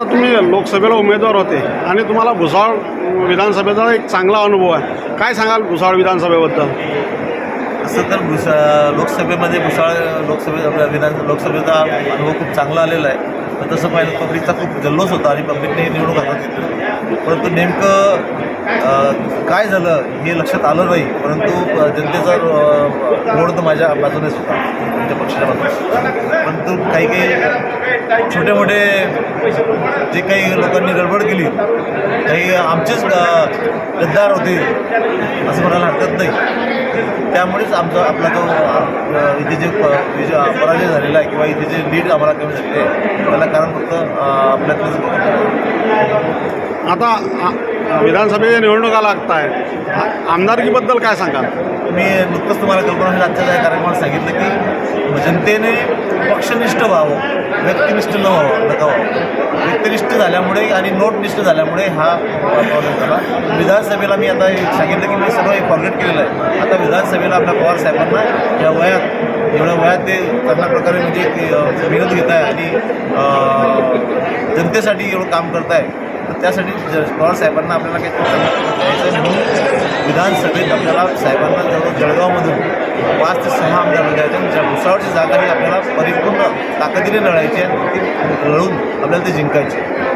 तुम्ही लोकसभेला उमेदवार होते आणि तुम्हाला भुसावळ विधानसभेचा एक चांगला अनुभव आहे. काय सांगाल भुसावळ विधानसभेबद्दल? असं तर भुसा लोकसभेमध्ये भुसाळ लोकसभे आपल्या विधान लोकसभेचा अनुभव खूप चांगला आलेला आहे. पण तसं पाहिलं पब्लिकचा खूप जल्लोष होता आणि पब्लिकने निवडणूक हातात घेतली. परंतु नेमकं काय झालं हे लक्षात आलं नाही परंतु जनतेचा रोड तर माझ्या बाजूनेच होता आमच्या पक्षाच्या बाजूने परंतु काही काही छोटे मोठे जे काही लोकांनी गडबड केली काही आमचेच गद्दार होते असं म्हणायला हरकत नाही. त्यामुळेच आमचा आपला जो इथे जे प- पराजय झालेला आहे किंवा इथे जे लीड आम्हाला कमी झालेली आहे त्याला कारण फक्त आपल्यातलंच आता विधानसभेच्या निवडणुका लागत आहे आमदारकीबद्दल काय सांगाल? मी नुकतंच तुम्हाला कल्पना आजच्या या कार्यक्रमात सांगितलं की जनतेने पक्षनिष्ठ व्हावं व्यक्तिनिष्ठ न व्हावं नका व्हावं. व्यक्तिनिष्ठ झाल्यामुळे आणि नोटनिष्ठ झाल्यामुळे हा प्रॉब्लेम झाला. विधानसभेला मी आता सांगितलं की मी सर्व एक फॉर्मेट केलेलं आहे. आता विधानसभेला आपल्या पवार साहेबांना या वयात एवढ्या वयात ते चांगल्या प्रकारे म्हणजे ते, मेहनत घेत आहे आणि जनतेसाठी एवढं काम करत आहे तर त्यासाठी ज पवार साहेबांना आपल्याला काही द्यायचं म्हणून विधानसभेत आपल्याला साहेबांना जवळ जळगावमधून पाच ते सहा आमदार लढायचे आणि ज्या भुसावळची जागा ही आपल्याला परिपूर्ण ताकदीने लढायची आहे ती लढून आपल्याला ते जिंकायची आहे.